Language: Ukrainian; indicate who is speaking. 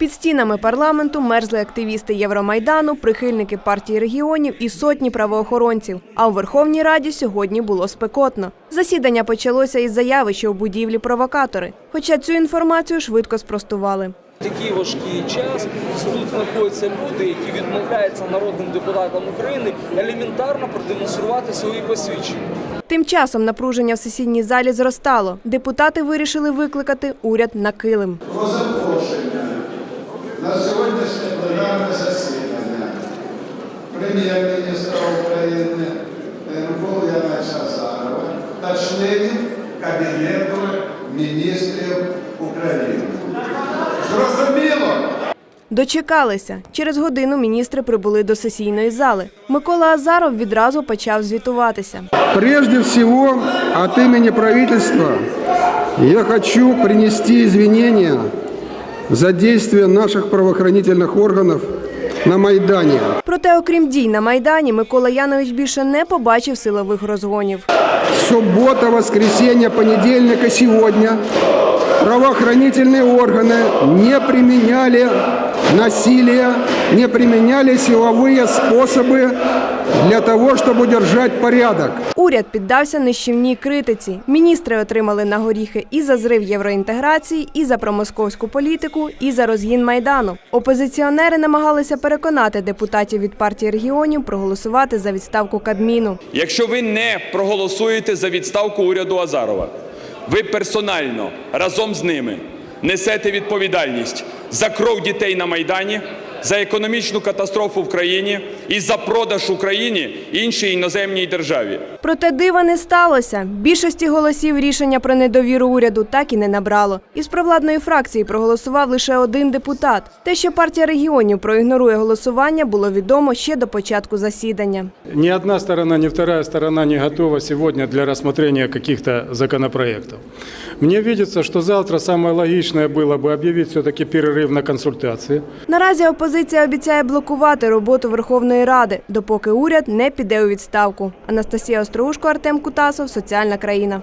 Speaker 1: Під стінами парламенту мерзли активісти Євромайдану, прихильники партії регіонів і сотні правоохоронців. А у Верховній Раді сьогодні було спекотно. Засідання почалося із заяви, що у будівлі провокатори. Хоча цю інформацію швидко спростували.
Speaker 2: Такий важкий час тут знаходяться люди, які відмовляються народним депутатам України елементарно продемонструвати свої посвідчення.
Speaker 1: Тим часом напруження в сесійній залі зростало. Депутати вирішили викликати уряд на килим.
Speaker 3: про запрошення на сьогоднішнє пленарне засідання прем'єр-міністра України Миколи Яновича Азарова та членів Кабінету міністрів України. Зрозуміло?
Speaker 1: Дочекалися. Через годину міністри прибули до сесійної зали. Микола Азаров відразу почав звітуватися.
Speaker 4: Прежде всего, от имени правительства я хочу принести извинения за действия наших правоохранительных органов на Майдане.
Speaker 1: Проте, окрім дій на майдані, Микола Янович більше не побачив силових розгонів.
Speaker 4: Суббота, воскресенье, понедельник и сегодня правоохранительные органы не применяли насилие, не применяли силовые способы для того, чтобы удержать порядок.
Speaker 1: Уряд піддався нищівній критиці. Міністри отримали на горіхи і за зрив євроінтеграції, і за промосковську політику, і за розгін майдану. Опозиціонери намагалися переконати депутатів від партії регіонів проголосувати за відставку Кабміну.
Speaker 5: Якщо ви не проголосуєте за відставку уряду Азарова, ви персонально разом з ними несете відповідальність за кров дітей на Майдані, за економічну катастрофу в країні і за продаж Україні іншій іноземній державі.
Speaker 1: Проте дива не сталося. Більшості голосів рішення про недовіру уряду так і не набрало. Із провладної фракції проголосував лише один депутат. Те, що партія регіонів проігнорує голосування, було відомо ще до початку засідання.
Speaker 6: Ни одна сторона, ни вторая сторона не готова сегодня для рассмотрения каких-то законопроектов. Мне видится, что завтра самое логичное было бы объявить все-таки перерыв на консультации.
Speaker 1: Наразі опозиція обіцяє блокувати роботу Верховної Ради, допоки уряд не піде у відставку. Анастасія Остроушко, Артем Кутасов, Соціальна країна.